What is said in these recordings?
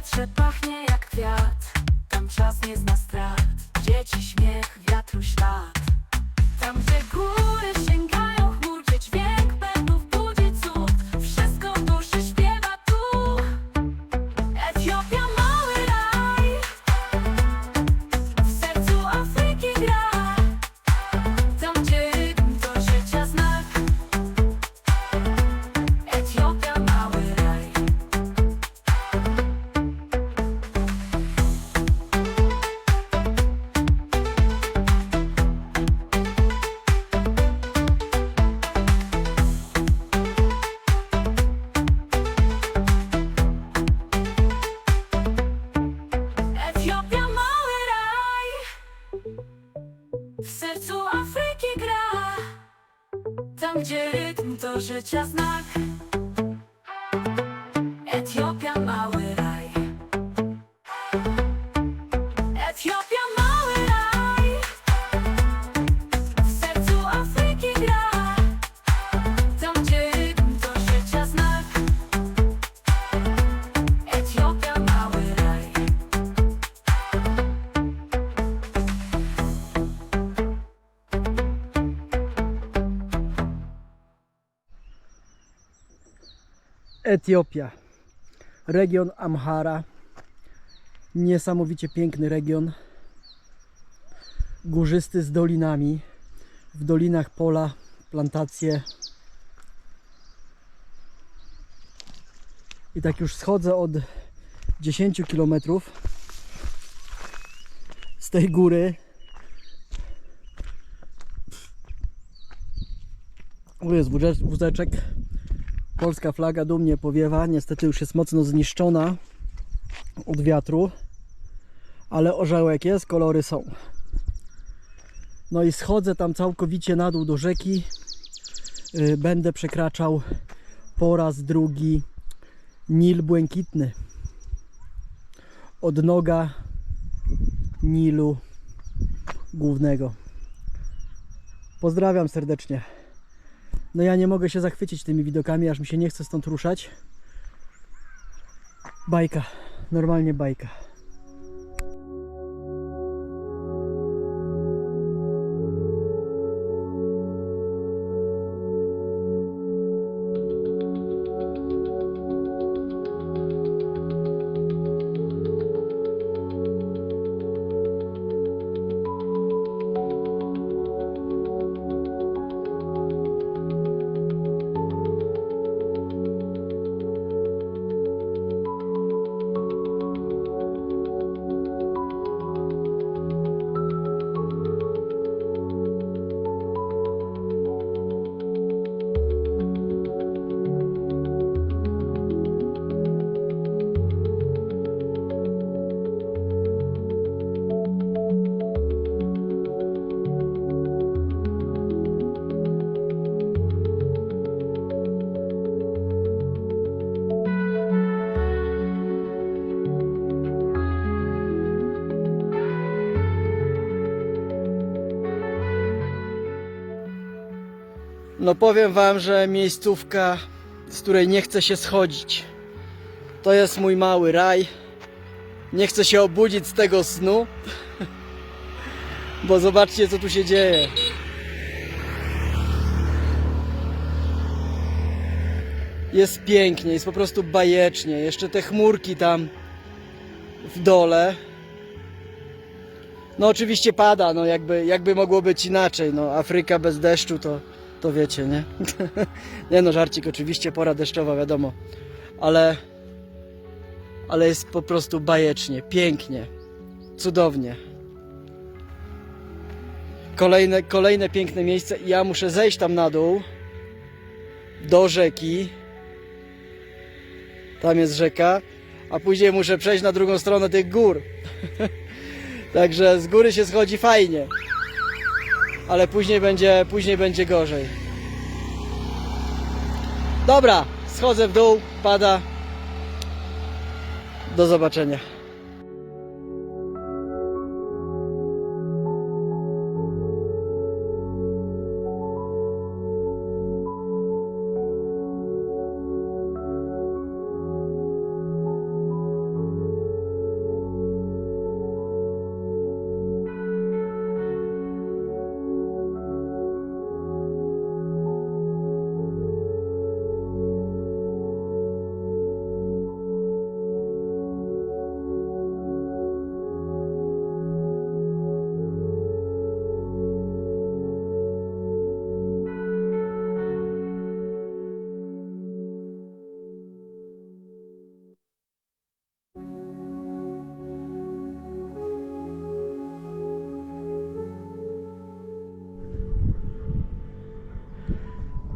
Powietrze pachnie jak kwiat. Tam czas nie zna strat. Dzieci śmiech, W sercu Afryki gra. Tam gdzie rytm to życia znak. Etiopia mały Etiopia, region Amhara, niesamowicie piękny region, górzysty z dolinami, w dolinach pola, plantacje. I tak już schodzę od 10 km z tej góry. Tu jest wózeczek-. Polska flaga dumnie powiewa. Niestety już jest mocno zniszczona od wiatru, ale orzełek jest, kolory są. No i schodzę tam całkowicie na dół do rzeki. Y, Będę przekraczał po raz drugi Nil Błękitny. Odnoga Nilu Głównego. Pozdrawiam serdecznie. No ja nie mogę się zachwycić tymi widokami, aż mi się nie chce stąd ruszać. Bajka, normalnie bajka. No powiem wam, że miejscówka, z której nie chce się schodzić. To jest mój mały raj. Nie chcę się obudzić z tego snu. Bo zobaczcie co tu się dzieje. Jest pięknie, jest po prostu bajecznie. Jeszcze te chmurki tam w dole. No oczywiście pada, no jakby, jakby mogło być inaczej. No Afryka bez deszczu to, to wiecie, nie? nie no, żarcik oczywiście, pora deszczowa, wiadomo. Ale, ale jest po prostu bajecznie, pięknie, cudownie. Kolejne, kolejne piękne miejsce ja muszę zejść tam na dół do rzeki. Tam jest rzeka, a później muszę przejść na drugą stronę tych gór. Także z góry się schodzi fajnie. Ale później będzie, później będzie gorzej. Dobra, schodzę w dół, pada. Do zobaczenia.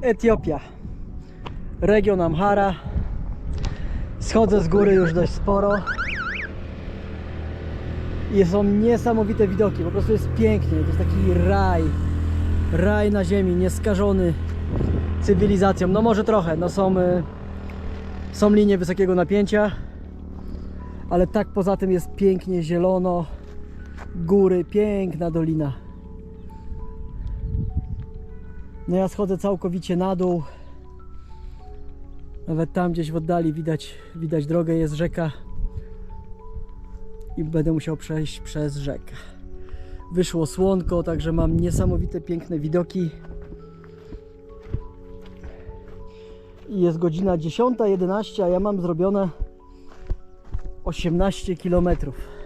Etiopia. Region Amhara. Schodzę z góry już dość sporo. I są niesamowite widoki, po prostu jest pięknie. To jest taki raj. Raj na ziemi, nieskażony cywilizacją. No może trochę, no są, y, są linie wysokiego napięcia, ale tak poza tym jest pięknie zielono. Góry, piękna dolina. No ja schodzę całkowicie na dół. Nawet tam gdzieś w oddali widać, widać drogę, jest rzeka. I będę musiał przejść przez rzekę. Wyszło słonko, także mam niesamowite piękne widoki. I jest godzina 10.11, a ja mam zrobione 18 kilometrów.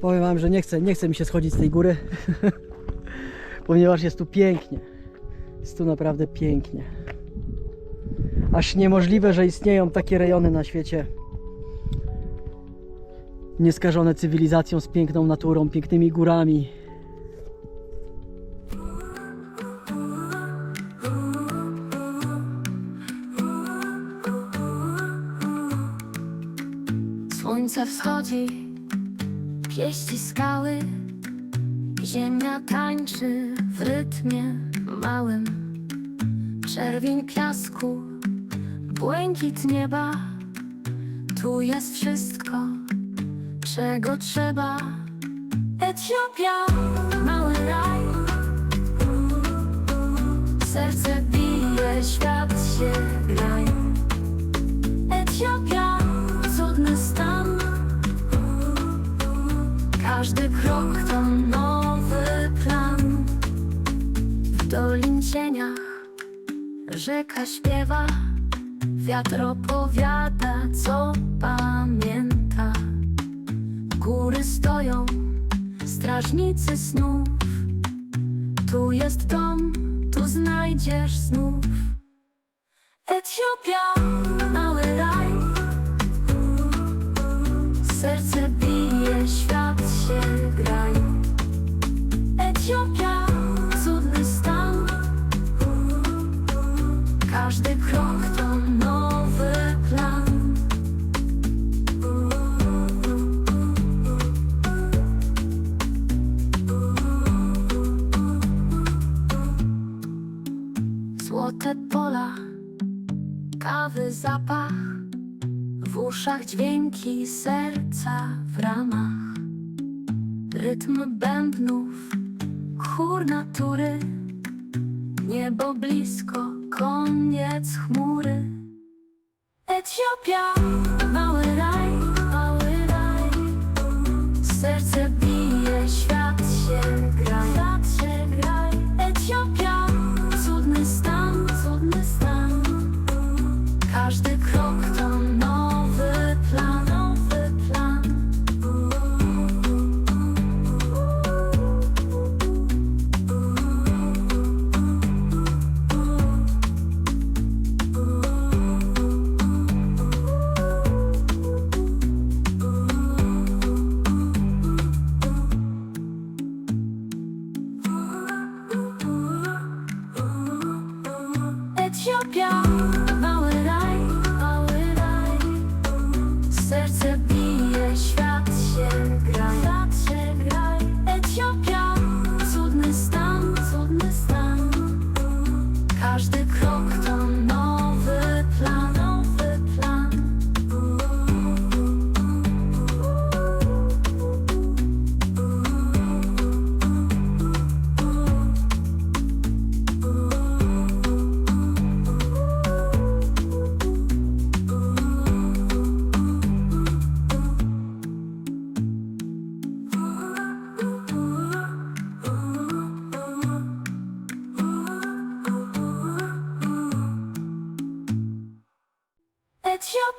Powiem wam, że nie chcę, nie chcę mi się schodzić z tej góry, ponieważ jest tu pięknie. Jest tu naprawdę pięknie. Aż niemożliwe, że istnieją takie rejony na świecie. Nieskażone cywilizacją, z piękną naturą, pięknymi górami. Słońce wschodzi, pieści skały, ziemia tańczy w rytmie małym. Czerwień piasku, błękit nieba, tu jest wszystko, czego trzeba. Etiopia, mały raj, Wiatr opowiada, co pamięta. Góry stoją, strażnicy snów. Tu jest dom, tu znajdziesz znów. Etiopia, mały raj. Serce bije, świat się graj. Etiopia, cudny stan. Każdy krok uszach dźwięki serca w ramach Rytm bębnów, chór natury Niebo blisko, koniec chmury. Etiopia, mały raj, mały raj. Serce Etiopia, mały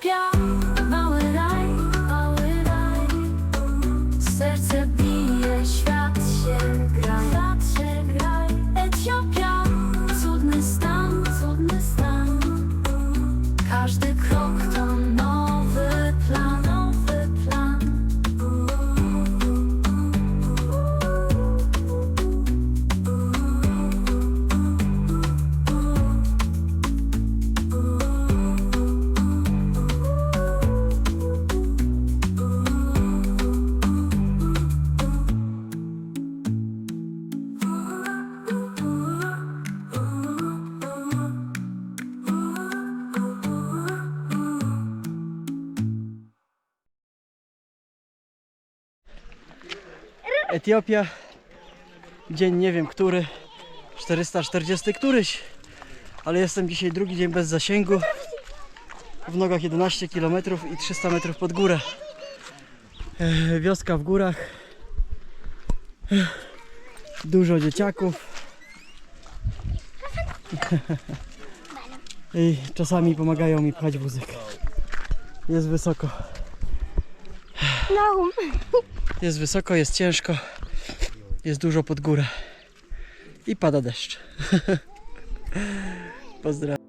Etiopia, Etiopia. Dzień nie wiem który. 440 któryś. Ale jestem dzisiaj drugi dzień bez zasięgu. W nogach 11 km i 300 metrów pod górę. E, Wioska w górach. E, Dużo dzieciaków. I czasami pomagają mi pchać wózek. Jest wysoko. No, Jest wysoko, jest ciężko. Jest dużo pod górę. I pada deszcz. Pozdrawiam.